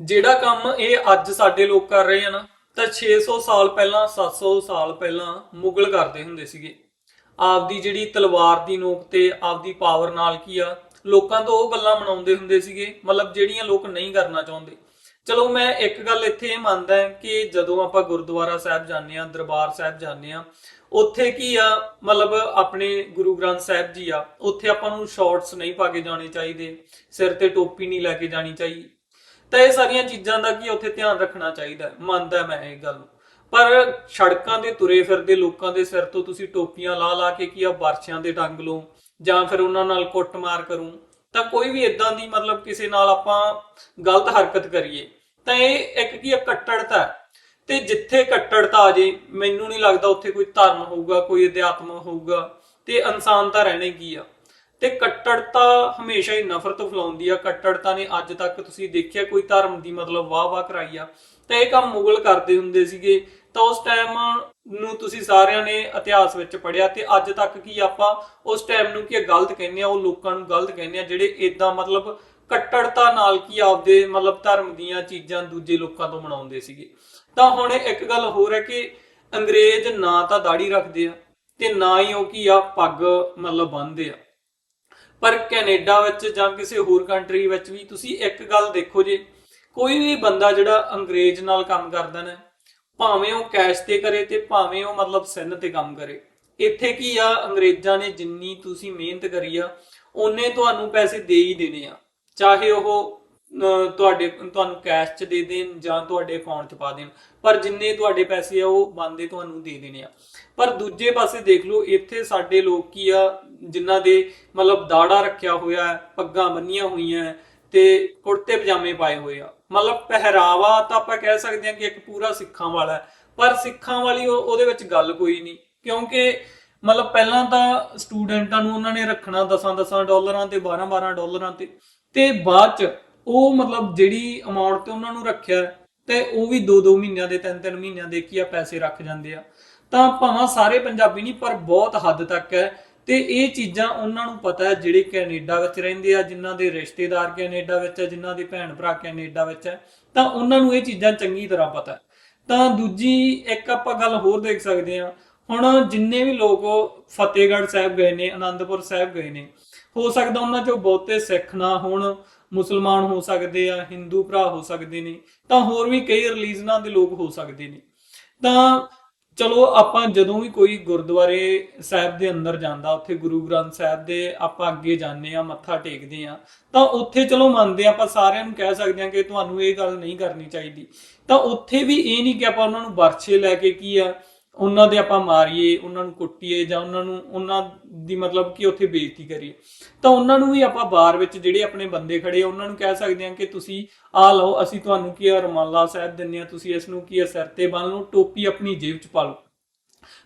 ਜਿਹੜਾ ਕੰਮ ਇਹ ਅੱਜ ਸਾਡੇ ਲੋਕ ਕਰ ਰਹੇ ਆ ਨਾ, ਤਾਂ 600 ਸਾਲ ਪਹਿਲਾਂ 700 ਸਾਲ ਪਹਿਲਾਂ ਮੁਗਲ ਕਰਦੇ ਹੁੰਦੇ ਸੀਗੇ। ਆਪਦੀ ਜਿਹੜੀ ਤਲਵਾਰ ਦੀ ਨੋਕ ਤੇ ਆਪਦੀ ਪਾਵਰ ਨਾਲ ਕੀ ਆ, ਲੋਕਾਂ ਤੋਂ ਉਹ ਗੱਲਾਂ ਮਨਾਉਂਦੇ ਹੁੰਦੇ ਸੀਗੇ, ਮਤਲਬ ਜਿਹੜੀਆਂ ਲੋਕ ਨਹੀਂ ਕਰਨਾ ਚਾਹੁੰਦੇ। ਚਲੋ ਮੈਂ ਇੱਕ ਗੱਲ ਇੱਥੇ ਇਹ ਮੰਨਦਾ ਹਾਂ ਕਿ ਜਦੋਂ ਆਪਾਂ ਗੁਰਦੁਆਰਾ ਸਾਹਿਬ ਜਾਂਦੇ ਆ ਦਰਬਾਰ ਸਾਹਿਬ ਜਾਂਦੇ ਆ ਉੱਥੇ ਕੀ ਆ, ਮਤਲਬ ਆਪਣੇ ਗੁਰੂ ਗ੍ਰੰਥ ਸਾਹਿਬ ਜੀ ਆ, ਉੱਥੇ ਆਪਾਂ ਨੂੰ ਸ਼ਾਰਟਸ ਨਹੀਂ ਪਾ ਕੇ ਜਾਣੇ ਚਾਹੀਦੇ, ਸਿਰ ਤੇ ਟੋਪੀ ਨਹੀਂ ਲੈ ਕੇ ਜਾਣੀ ਚਾਹੀਦੀ ਤਾਂ ਇਹ ਸਾਰੀਆਂ ਚੀਜ਼ਾਂ ਦਾ ਕੀ ਉੱਥੇ ਧਿਆਨ ਰੱਖਣਾ ਚਾਹੀਦਾ ਮੰਨਦਾ ਮੈਂ ਇਹ ਗੱਲ ਪਰ ਸੜਕਾਂ ਤੇ ਤੁਰੇ ਫਿਰਦੇ ਲੋਕਾਂ ਦੇ ਸਿਰ ਤੋਂ ਤੁਸੀਂ ਟੋਪੀਆਂ ਲਾ ਲਾ ਕੇ ਕੀ ਆ ਵਰਸ਼ਿਆਂ ਦੇ ਟੰਗ ਲਓ ਜਾਂ ਫਿਰ ਉਹਨਾਂ ਨਾਲ ਕੁੱਟਮਾਰ ਕਰੂੰ? ਤਾਂ ਕੋਈ ਵੀ ਇਦਾਂ ਦੀ ਮਤਲਬ ਕਿਸੇ ਨਾਲ ਆਪਾਂ ਗਲਤ ਹਰਕਤ ਕਰੀਏ, ਤਾਂ ਇਹ ਇੱਕ ਕੀ ਆ ਕੱਟੜਤਾ ਹੈ। ਤੇ ਜਿੱਥੇ ਕੱਟੜਤਾ ਆ ਜੇ, ਮੈਨੂੰ ਨਹੀਂ ਲੱਗਦਾ ਉੱਥੇ ਕੋਈ ਧਰਮ ਹੋਊਗਾ, ਕੋਈ ਅਧਿਆਤਮ ਹੋਊਗਾ, ਤੇ ਇਨਸਾਨ ਤਾਂ ਰਹਿਣੇ ਕੀ ਆ? ਤੇ ਕੱਟੜਤਾ ਹਮੇਸ਼ਾ ਹੀ ਨਫ਼ਰਤ ਫੈਲਾਉਂਦੀ ਆ। ਕੱਟੜਤਾ ਨੇ ਅੱਜ ਤੱਕ ਤੁਸੀਂ ਦੇਖਿਆ ਕੋਈ ਧਰਮ ਦੀ ਮਤਲਬ ਵਾਹ ਵਾਹ ਕਰਾਈ ਆ। ਤੇ ਇਹ ਕੰਮ ਮੁਗਲ ਕਰਦੇ ਹੁੰਦੇ ਸੀਗੇ। ਤਾਂ ਉਸ ਟਾਈਮ ਨੂੰ ਤੁਸੀਂ ਸਾਰਿਆਂ ਨੇ ਇਤਿਹਾਸ ਵਿੱਚ ਪੜਿਆ ਤੇ ਅੱਜ ਤੱਕ ਕੀ ਆਪਾਂ ਉਸ ਟਾਈਮ ਨੂੰ ਕੀ ਗਲਤ ਕਹਿੰਦੇ ਆ, ਉਹ ਲੋਕਾਂ ਨੂੰ ਗਲਤ ਕਹਿੰਦੇ ਆ, ਜਿਹੜੇ ਇਦਾਂ ਮਤਲਬ ਕੱਟੜਤਾ ਨਾਲ ਕੀ ਆਪਦੇ ਮਤਲਬ ਧਰਮ ਦੀਆਂ ਚੀਜ਼ਾਂ ਦੂਜੇ ਲੋਕਾਂ ਤੋਂ ਬਣਾਉਂਦੇ ਸੀਗੇ। ਤਾਂ ਹੁਣ ਇੱਕ ਗੱਲ ਹੋਰ ਹੈ ਕਿ ਅੰਗਰੇਜ਼ ਨਾ ਤਾਂ ਦਾੜੀ ਰੱਖਦੇ ਆ ਤੇ ਨਾ ਹੀ ਉਹ ਕੀ ਆ, ਪੱਗ ਮਤਲਬ ਬੰਨਦੇ ਆ। ਪਰ ਕੈਨੇਡਾ ਵਿੱਚ ਜਾਂ ਕਿਸੇ ਹੋਰ ਕੰਟਰੀ ਵਿੱਚ ਵੀ ਤੁਸੀਂ ਇੱਕ ਗੱਲ ਦੇਖੋ ਜੇ, ਕੋਈ ਵੀ ਬੰਦਾ ਜਿਹੜਾ ਅੰਗਰੇਜ਼ ਨਾਲ ਕੰਮ ਕਰਦਾ ਨਾ, ਭਾਵੇਂ ਉਹ ਕੈਸ਼ ਤੇ ਕਰੇ ਤੇ ਭਾਵੇਂ ਉਹ ਮਤਲਬ ਸਿਨ ਤੇ ਕੰਮ ਕਰੇ, ਇੱਥੇ ਕੀ ਆ, ਅੰਗਰੇਜ਼ਾਂ ਨੇ ਜਿੰਨੀ ਤੁਸੀਂ ਮਿਹਨਤ ਕਰੀ ਆ, ਉਹਨੇ ਤੁਹਾਨੂੰ ਪੈਸੇ ਦੇ ਹੀ ਦੇਣੇ ਆ, ਚਾਹੇ ਉਹ ਤੁਹਾਡੇ, ਤੁਹਾਨੂੰ ਕੈਸ਼ 'ਚ ਦੇ ਦੇਣ ਜਾਂ ਤੁਹਾਡੇ ਅਕਾਊਂਟ 'ਚ ਪਾ ਦੇਣ। ਪਰ ਜਿੰਨੇ ਤੁਹਾਡੇ ਪੈਸੇ ਆ, ਉਹ ਬੰਦੇ ਤੁਹਾਨੂੰ ਦੇ ਦੇਣੇ ਆ। ਪਰ ਦੂਜੇ ਪਾਸੇ ਦੇਖ ਲਓ, ਇੱਥੇ ਸਾਡੇ ਲੋਕ ਕੀ ਆ, ਜਿਨ੍ਹਾਂ ਦੇ ਮਤਲਬ ਦਾੜਾ ਰੱਖਿਆ ਹੋਇਆ ਪੱਗਾਂ ਬੰਨੀਆਂ ਹੋਈਆਂ ਤੇ ਕੁੜਤੇ ਪਜਾਮੇ ਪਾਏ ਹੋਏ ਆ। ਮਤਲਬ ਪਹਿਰਾਵਾ ਤਾਂ ਆਪਾਂ ਕਹਿ ਸਕਦੇ ਹਾਂ ਕਿ ਇੱਕ ਪੂਰਾ ਸਿੱਖਾਂ ਵਾਲਾ ਹੈ, ਪਰ ਸਿੱਖਾਂ ਵਾਲੀ ਉਹਦੇ ਵਿੱਚ ਗੱਲ ਕੋਈ ਨਹੀਂ। ਕਿਉਂਕਿ ਮਤਲਬ ਪਹਿਲਾਂ ਤਾਂ ਸਟੂਡੈਂਟਾਂ ਨੂੰ ਉਹਨਾਂ ਨੇ ਰੱਖਣਾ 10-10 ਡਾਲਰਾਂ ਤੇ 12-12 ਡਾਲਰਾਂ ਤੇ ਤੇ ਬਾਅਦ ਚ ਉਹ ਮਤਲਬ ਜਿਹੜੀ ਅਮਾਉਂਟ ਤੇ ਉਹਨਾਂ ਨੂੰ ਰੱਖਿਆ ਤੇ ਉਹ ਵੀ 2-2 ਮਹੀਨਿਆਂ ਦੇ 3-3 ਮਹੀਨਿਆਂ ਦੇ ਕੀ ਆ, ਪੈਸੇ ਰੱਖ ਜਾਂਦੇ ਆ। ਤਾਂ ਭਾਵੇਂ ਸਾਰੇ ਪੰਜਾਬੀ ਨਹੀਂ, ਪਰ ਬਹੁਤ ਹੱਦ ਤੱਕ ਹੈ। ਤੇ ਇਹ ਚੀਜ਼ਾਂ ਉਹਨਾਂ ਨੂੰ ਪਤਾ ਹੈ, ਜਿਹੜੇ ਕੈਨੇਡਾ ਵਿੱਚ ਰਹਿੰਦੇ ਆ, ਜਿਨ੍ਹਾਂ ਦੇ ਰਿਸ਼ਤੇਦਾਰ ਕੈਨੇਡਾ ਵਿੱਚ ਹੈ, ਜਿਨ੍ਹਾਂ ਦੇ ਭੈਣ ਭਰਾ ਕੈਨੇਡਾ ਵਿੱਚ ਹੈ, ਤਾਂ ਉਹਨਾਂ ਨੂੰ ਇਹ ਚੀਜ਼ਾਂ ਚੰਗੀ ਤਰ੍ਹਾਂ ਪਤਾ ਹੈ। ਤਾਂ ਦੂਜੀ ਇੱਕ ਆਪਾਂ ਗੱਲ ਹੋਰ ਦੇਖ ਸਕਦੇ ਹਾਂ। ਹੁਣ ਜਿੰਨੇ ਵੀ ਲੋਕ ਫਤਿਹਗੜ੍ਹ ਸਾਹਿਬ ਗਏ ਨੇ ਆਨੰਦਪੁਰ ਸਾਹਿਬ ਗਏ ਨੇ, ਹੋ ਸਕਦਾ ਉਹਨਾਂ ਚੋਂ ਬਹੁਤੇ ਸਿੱਖ ਨਾ ਹੋਣ। ਮੁਸਲਮਾਨ ਹੋ ਸਕਦੇ ਆ, ਹਿੰਦੂ ਭਰਾ ਹੋ ਸਕਦੇ ਨੇ, ਤਾਂ ਹੋਰ ਵੀ ਕਈ ਰਿਲੀਜਨਾਂ ਦੇ ਲੋਕ ਹੋ ਸਕਦੇ ਨੇ। ਤਾਂ ਚਲੋ ਆਪਾਂ ਜਦੋਂ ਵੀ ਕੋਈ ਗੁਰਦੁਆਰੇ ਸਾਹਿਬ ਦੇ ਅੰਦਰ ਜਾਂਦਾ, ਉੱਥੇ ਗੁਰੂ ਗ੍ਰੰਥ ਸਾਹਿਬ ਦੇ ਆਪਾਂ ਅੱਗੇ ਜਾਂਦੇ ਆ, ਮੱਥਾ ਟੇਕਦੇ ਆ, ਤਾਂ ਉੱਥੇ ਚਲੋ ਮੰਨਦੇ ਆ, ਆਪਾਂ ਸਾਰਿਆਂ ਨੂੰ ਕਹਿ ਸਕਦੇ ਆ ਕਿ ਤੁਹਾਨੂੰ ਇਹ ਗੱਲ ਨਹੀਂ ਕਰਨੀ ਚਾਹੀਦੀ। ਤਾਂ ਉੱਥੇ ਵੀ ਇਹ ਨਹੀਂ ਕਿ ਆਪਾਂ ਉਹਨਾਂ ਨੂੰ ਵਰਛੇ ਲੈ ਕੇ ਕੀ ਆ ਉਹਨਾਂ ਦੇ ਆਪਾਂ ਮਾਰੀਏ, ਉਹਨਾਂ ਨੂੰ ਕੁੱਟੀਏ ਜਾਂ ਉਹਨਾਂ ਨੂੰ, ਉਹਨਾਂ ਦੀ ਮਤਲਬ ਕਿ ਉੱਥੇ ਬੇਇੱਜ਼ਤੀ ਕਰੀਏ। ਤਾਂ ਉਹਨਾਂ ਨੂੰ ਵੀ ਆਪਾਂ ਬਾਰ ਵਿੱਚ ਜਿਹੜੇ ਆਪਣੇ ਬੰਦੇ ਖੜੇ ਆ, ਉਹਨਾਂ ਨੂੰ ਕਹਿ ਸਕਦੇ ਹਾਂ ਕਿ ਤੁਸੀਂ ਆ ਲਓ, ਅਸੀਂ ਤੁਹਾਨੂੰ ਕੀ ਆ, ਰਮਾਲਾ ਸਾਹਿਬ ਦਿੰਨੇ ਆ ਤੁਸੀਂ ਇਸ ਨੂੰ ਕੀ ਆ, ਸਿਰ ਤੇ ਬੰਨ ਲਓ, ਟੋਪੀ ਆਪਣੀ ਜੇਬ 'ਚ ਪਾ ਲਓ।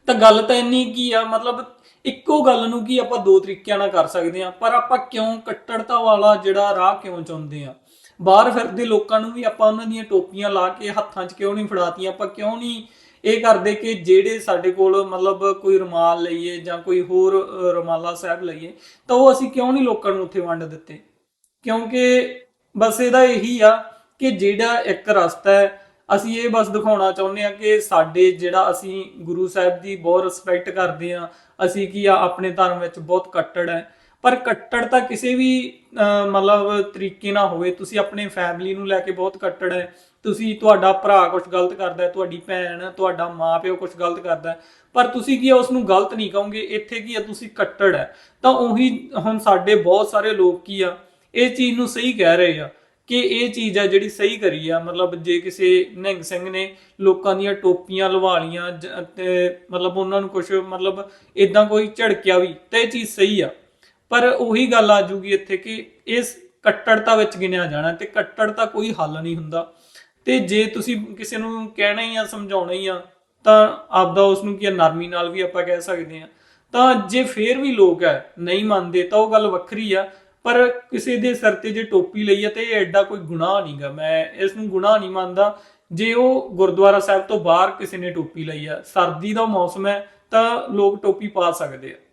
ਤਾਂ ਗੱਲ ਤਾਂ ਇੰਨੀ ਕੀ ਆ, ਮਤਲਬ ਇੱਕੋ ਗੱਲ ਨੂੰ ਕੀ ਆਪਾਂ ਦੋ ਤਰੀਕਿਆਂ ਨਾਲ ਕਰ ਸਕਦੇ ਆ ਪਰ ਆਪਾਂ ਕਿਉਂ ਕੱਟੜਤਾ ਵਾਲਾ ਜਿਹੜਾ ਰਾਹ ਕਿਉਂ ਚਾਹੁੰਦੇ ਆ ਬਾਹਰ ਫਿਰਦੇ ਲੋਕਾਂ ਨੂੰ ਵੀ ਆਪਾਂ ਉਹਨਾਂ ਦੀਆਂ ਟੋਪੀਆਂ ਲਾ ਕੇ ਹੱਥਾਂ 'ਚ ਕਿਉਂ ਨਹੀਂ ਫੜਾਤੀਆਂ? ਆਪਾਂ ਕਿਉਂ ਨਹੀਂ ਇਹ ਕਰਦੇ ਕਿ ਜਿਹੜੇ ਸਾਡੇ ਕੋਲ ਮਤਲਬ ਕੋਈ ਰੁਮਾਲ ਲਈਏ ਜਾਂ ਕੋਈ ਹੋਰ ਅ, ਰੁਮਾਲਾ ਸਾਹਿਬ ਲਈਏ ਤਾਂ ਉਹ ਅਸੀਂ ਕਿਉਂ ਨਹੀਂ ਲੋਕਾਂ ਨੂੰ ਉੱਥੇ ਵੰਡ ਦਿੱਤੇ? ਕਿਉਂਕਿ ਬਸ ਇਹਦਾ ਇਹੀ ਆ ਕਿ ਜਿਹੜਾ ਇੱਕ ਰਸਤਾ ਹੈ ਅਸੀਂ ਇਹ ਬਸ ਦਿਖਾਉਣਾ ਚਾਹੁੰਦੇ ਆ ਕਿ ਸਾਡੇ ਜਿਹੜਾ ਅਸੀਂ ਗੁਰੂ ਸਾਹਿਬ ਦੀ ਬਹੁਤ ਰਿਸਪੈਕਟ ਕਰਦੇ ਆ ਅਸੀਂ ਕੀ ਆ ਆਪਣੇ ਧਰਮ ਵਿੱਚ ਬਹੁਤ ਕੱਟੜ ਹੈ। ਪਰ ਕੱਟੜ ਤਾਂ ਕਿਸੇ ਵੀ ਮਤਲਬ ਤਰੀਕੇ ਨਾਲ ਹੋਵੇ। ਤੁਸੀਂ ਆਪਣੇ ਫੈਮਿਲੀ ਨੂੰ ਲੈ ਕੇ ਬਹੁਤ ਕੱਟੜ ਹੈ। ਤੁਸੀਂ, ਤੁਹਾਡਾ ਭਰਾ ਕੁਝ ਗਲਤ ਕਰਦਾ ਹੈ, ਤੁਹਾਡੀ ਭੈਣ, ਤੁਹਾਡਾ ਮਾਪਿਓ ਕੁਝ ਗਲਤ ਕਰਦਾ ਹੈ। ਪਰ ਤੁਸੀਂ ਕੀ ਆ ਉਸ ਨੂੰ ਗਲਤ ਨਹੀਂ ਕਹੋਗੇ? ਇੱਥੇ ਕੀ ਆ ਤੁਸੀਂ ਕੱਟੜ ਹੈ। ਤਾਂ ਉਹੀ ਹੁਣ ਸਾਡੇ ਬਹੁਤ ਸਾਰੇ ਲੋਕ ਕੀ ਆ, ਇਹ ਚੀਜ਼ ਨੂੰ ਸਹੀ ਕਹਿ ਰਹੇ ਆ ਕਿ ਇਹ ਚੀਜ਼ ਆ ਜਿਹੜੀ ਸਹੀ ਕਰੀ ਆ। ਮਤਲਬ ਜੇ ਕਿਸੇ ਨਿਹੰਗ ਸਿੰਘ ਨੇ ਲੋਕਾਂ ਦੀਆਂ ਟੋਪੀਆਂ ਲਵਾ ਲੀਆਂ ਤੇ ਮਤਲਬ ਉਹਨਾਂ ਨੂੰ ਕੁਝ ਮਤਲਬ ਇਦਾਂ ਕੋਈ ਝੜਕਿਆ ਵੀ, ਤਾਂ ਇਹ ਚੀਜ਼ ਸਹੀ ਆ। ਪਰ ਉਹੀ ਗੱਲ ਆ ਜੂਗੀ ਇੱਥੇ ਕਿ ਇਸ ਕੱਟੜਤਾ ਵਿੱਚ ਗਿਣਿਆ ਜਾਣਾ ਤੇ ਕੱਟੜਤਾ ਕੋਈ ਹੱਲ ਨਹੀਂ ਹੁੰਦਾ। ਤੇ ਜੇ ਤੁਸੀਂ ਕਿਸੇ ਨੂੰ ਕਹਿਣਾ ਹੀ ਆ ਸਮਝਾਉਣਾ ਹੀ ਆ ਤਾਂ ਆਪਦਾ ਉਸ ਨੂੰ ਕੀ ਆ, ਨਰਮੀ ਨਾਲ ਵੀ ਆਪਾਂ ਕਹਿ ਸਕਦੇ ਆ। ਤਾਂ ਜੇ ਫੇਰ ਵੀ ਲੋਕ ਹੈ ਨਹੀਂ ਮੰਨਦੇ ਤਾਂ ਉਹ ਗੱਲ ਵੱਖਰੀ ਆ ਪਰ ਕਿਸੇ ਦੇ ਸਿਰ ਤੇ ਜੇ ਟੋਪੀ ਲਈ ਆ ਤੇ ਇਹ ਐਡਾ ਕੋਈ ਗੁਨਾਹ ਨਹੀਂਗਾ। ਮੈਂ ਇਸ ਨੂੰ ਗੁਨਾਹ ਨਹੀਂ ਮੰਨਦਾ। ਜੇ ਉਹ ਗੁਰਦੁਆਰਾ ਸਾਹਿਬ ਤੋਂ ਬਾਹਰ ਕਿਸੇ ਨੇ ਟੋਪੀ ਲਈ ਆ ਸਰਦੀ ਦਾ ਮੌਸਮ ਹੈ ਤਾਂ ਲੋਕ ਟੋਪੀ ਪਾ ਸਕਦੇ ਆ।